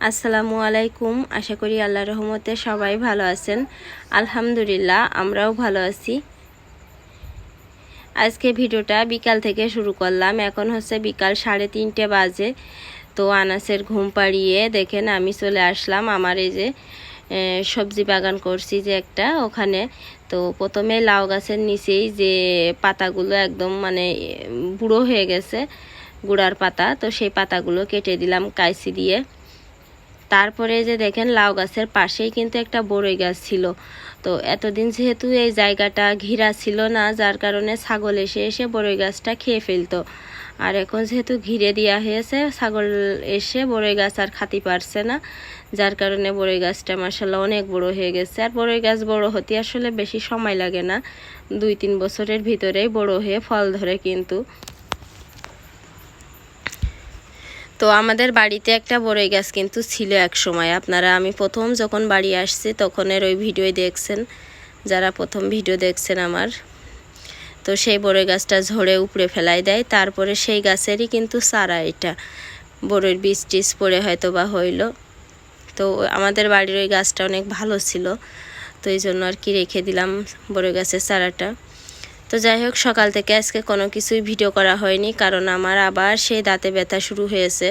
আসসালামু আলাইকুম। আশা করি আল্লাহ রহমতে সবাই ভালো আছেন। আলহামদুলিল্লাহ, আমরাও ভালো আছি। আজকে ভিডিওটা বিকাল থেকে শুরু করলাম। এখন হচ্ছে বিকাল সাড়ে তিনটে বাজে। তো আনাসের ঘুম পাড়িয়ে দেখেন আমি চলে আসলাম। আমার এই যে সবজি বাগান করছি যে একটা ওখানে। তো প্রথমে লাউ গাছের নিচেই যে পাতাগুলো একদম মানে বুড়ো হয়ে গেছে, গুড়ার পাতা। তো সেই পাতাগুলো কেটে দিলাম কাইসি দিয়ে। তারপরে যে দেখেন লাউ গাছের পাশেই কিন্তু একটা বড়ই গাছ ছিল। তো এতদিন যেহেতু এই জায়গাটা ঘিরা ছিল না, যার কারণে ছাগল এসে এসে বড়ই গাছটা খেয়ে ফেলতো। আর এখন যেহেতু ঘিরে দেওয়া হয়েছে, ছাগল এসে বড়ই গাছ আর খাতি পারছে না, যার কারণে বড়ই গাছটা মাসাল্লাহ অনেক বড় হয়ে গেছে। আর বড়ই গাছ বড় হতে আসলে বেশি সময় লাগে না দুই তিন বছরের ভিতরেই বড় হয়ে ফল ধরে কিন্তু। তো আমাদের বাড়িতে একটা বড়ই গাছ কিন্তু ছিল এক সময়। আপনারা, আমি প্রথম যখন বাড়ি আসছি তখনের ওই ভিডিও দেখছেন, যারা প্রথম ভিডিও দেখছেন আমার। তো সেই বড়ই গাছটা ঝরে উপড়ে ফেলাই দেয়, তারপরে সেই গাছেরই কিন্তু চারা এটা। বড়ইর বীজ টিজ পড়ে হয়তো বা হইল। তো আমাদের বাড়ির ওই গাছটা অনেক ভালো ছিল, তো এই জন্য আর কি রেখে দিলাম বড়ই গাছের চারাটা। তো যাই হোক, সকাল থেকে আজকে কোনো কিছুই ভিডিও করা হয়নি, কারণ আমার আবার সেই দাঁতে ব্যথা শুরু হয়েছে।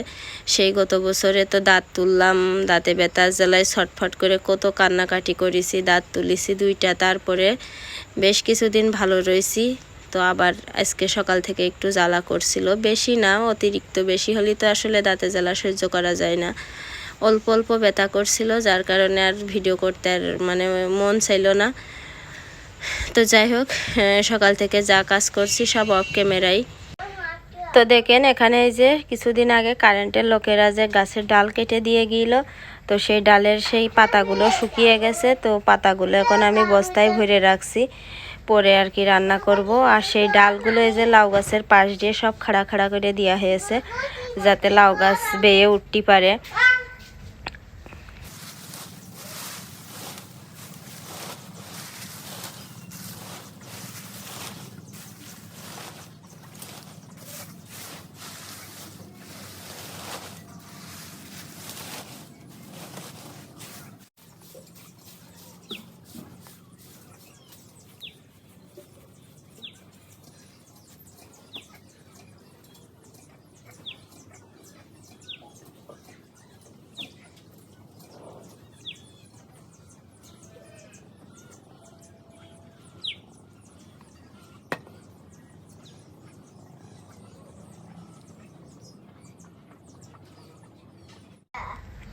সেই গত বছরে তো দাঁত তুললাম, দাঁতে ব্যথা জ্বালায় ছটফট করে কত কান্নাকাটি করেছি, দাঁত তুলিছি দুইটা, তারপরে বেশ কিছুদিন ভালো রয়েছি। তো আবার আজকে সকাল থেকে একটু জ্বালা করছিল, বেশি না, অতিরিক্ত বেশি হলে তো আসলে দাঁতে জ্বালা সহ্য করা যায় না। অল্প অল্প ব্যথা করছিল, যার কারণে আর ভিডিও করতে আর মানে মন চাইলো না। তো যাই হোক সকাল থেকে যা কাজ করছি সব অফ ক্যামেরাই তো দেখেন, এখানে এই যে কিছুদিন আগে কারেন্টের লোকেরা যে গাছের ডাল কেটে দিয়ে গিয়েছিল তো সেই ডালের সেই পাতাগুলো শুকিয়ে গেছে, তো পাতাগুলো এখন আমি বস্তায় ভরে রাখছি। পরে আর কি রান্না করব। আর সেই ডালগুলো এই যে লাউ গাছের পাশ দিয়ে সব খাড়া খাড়া করে দেওয়া হয়েছে, যাতে লাউ গাছ বেয়ে উঠতে পারে।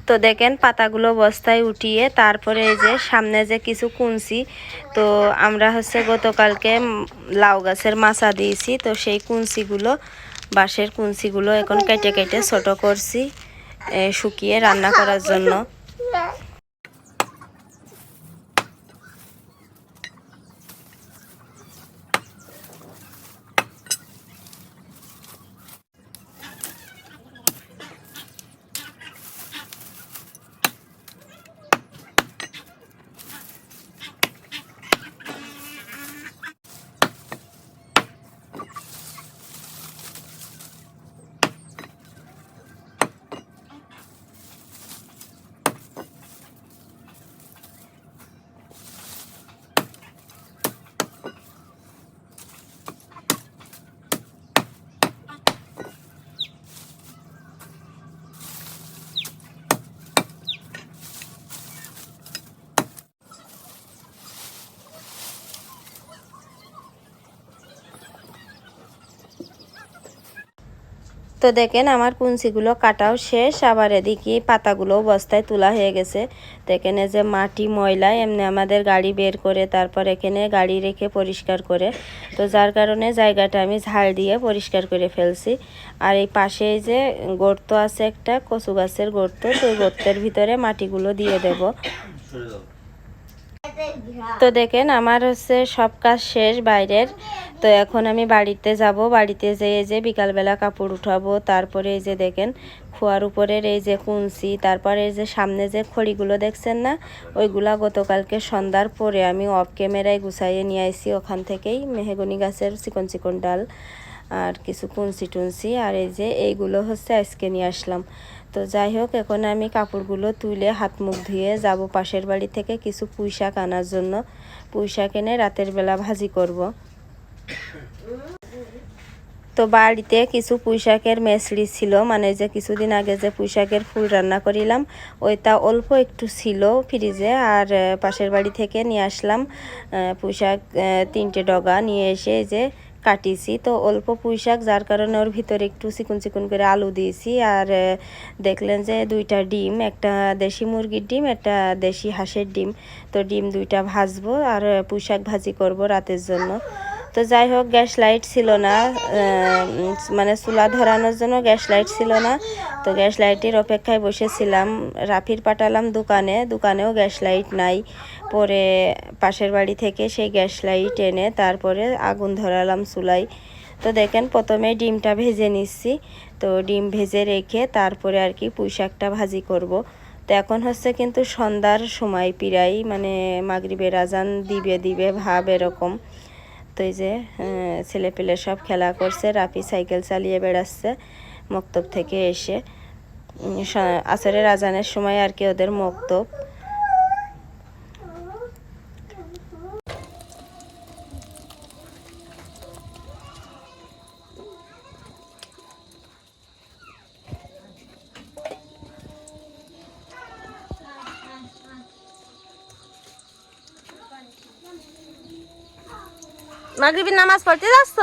তো দেখেন পাতাগুলো বস্তায় উঠিয়ে তারপরে এই যে সামনে যে কিছু কুঞ্চি তো আমরা হচ্ছে গতকালকে লাউ গাছের মাছা দিয়েছি, তো সেই কুঞ্চিগুলো বাঁশের কুঞ্চিগুলো এখন কেটে কেটে ছোট করছি শুকিয়ে রান্না করার জন্য। তো দেখেন আমার কুঞ্চিগুলো কাটাও শেষ, আবার এদিকে পাতাগুলোও বস্তায় তোলা হয়ে গেছে। তো এখানে যে মাটি, ময়লা, এমনি আমাদের গাড়ি বের করে তারপর এখানে গাড়ি রেখে পরিষ্কার করে। তো যার কারণে জায়গাটা আমি ঝাল দিয়ে পরিষ্কার করে ফেলছি। আর এই পাশে যে গর্ত আছে একটা, কচু গাছের গর্ত তো গর্তের ভিতরে মাটিগুলো দিয়ে দেব। তো দেখেন, আমার হচ্ছে সব কাজ শেষ বাইরের। তো এখন আমি বাড়িতে যাব। বাড়িতে যেয়ে যে বিকালবেলা কাপড় উঠাবো, তারপরে এই যে দেখেন, খোয়ার উপরের এই যে কুঞ্চি তারপরে এই যে সামনে যে খড়িগুলো দেখছেন না, ওইগুলা গতকালকে সন্ধ্যার পরে আমি অফ ক্যামেরায় গুছাইয়ে নিয়ে আইছি। ওখান থেকেই মেহগনি গাছের চিকন চিকন ডাল। আর কিছু কুঞ্চি টুনসি, আর এই যে এইগুলো হচ্ছে আজকে নিয়ে আসলাম তো যাই হোক, এখন আমি কাপড়গুলো তুলে হাত মুখ ধুয়ে যাব পাশের বাড়ি থেকে কিছু পুঁই শাক আনার জন্য পুঁই শাক এনে রাতের বেলা ভাজি করব। তো বাড়িতে কিছু পুঁইশাকের মেসরি ছিল মানে যে কিছুদিন আগে যে পুঁইশাকের ফুল রান্না করিলাম, ওইটা অল্প একটু ছিল ফ্রিজে, আর পাশের বাড়ি থেকে নিয়ে আসলাম পুঁইশাক তিনটে ডগা নিয়ে এসে যে কাটিছি। তো অল্প পুঁইশাক, যার কারণে ওর ভিতরে একটু চিকুন চিকুন করে আলু দিয়েছি। আর দেখলেন যে দুইটা ডিম, একটা দেশি মুরগির ডিম, একটা দেশি হাঁসের ডিম। তো ডিম দুইটা ভাজবো আর পুঁইশাক ভাজি করব রাতের জন্য। তো যাই হোক গ্যাস লাইট ছিল না। মানে চুলা ধরানোর জন্য গ্যাস লাইট ছিল না। তো গ্যাস লাইটের অপেক্ষায় বসেছিলাম। রাফির পাঠালাম দোকানে। দোকানেও গ্যাস লাইট নাই। পরে পাশের বাড়ি থেকে সেই গ্যাস লাইট এনে তারপরে আগুন ধরালাম চুলাই তো দেখেন, প্রথমে ডিমটা ভেজে নিচ্ছি। তো ডিম ভেজে রেখে তারপরে আর কি পুঁই শাকটা ভাজি করব। তো এখন হচ্ছে কিন্তু সন্ধ্যার সময় পিরাই মানে মাগরিবের আজান দিবে দিবে ভাব এরকম। তো এই যে ছেলে পেলে সব খেলা করছে, রাফি সাইকেল চালিয়ে বেড়াচ্ছে মক্তব থেকে এসে। আসরের আজানের সময় আর কি ওদের মক্তব। মাগরিবের নামাজ পড়তে যাচ্ছ?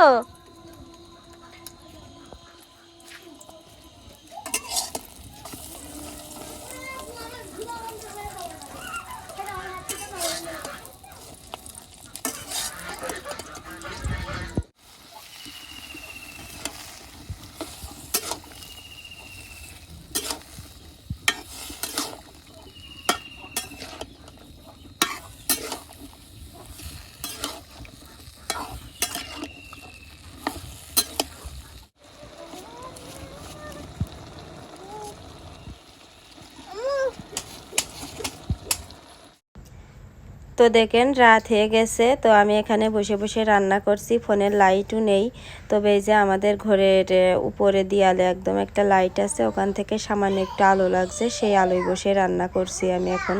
তো দেখেন রাত হয়ে গেছে, তো আমি এখানে বসে বসে রান্না করছি ফোনের লাইটও নেই। তবে এই যে আমাদের ঘরের উপরে দিয়ালে একদম একটা লাইট আছে, ওখান থেকে সামান্য একটু আলো লাগছে, সেই আলোয় বসে রান্না করছি আমি এখন।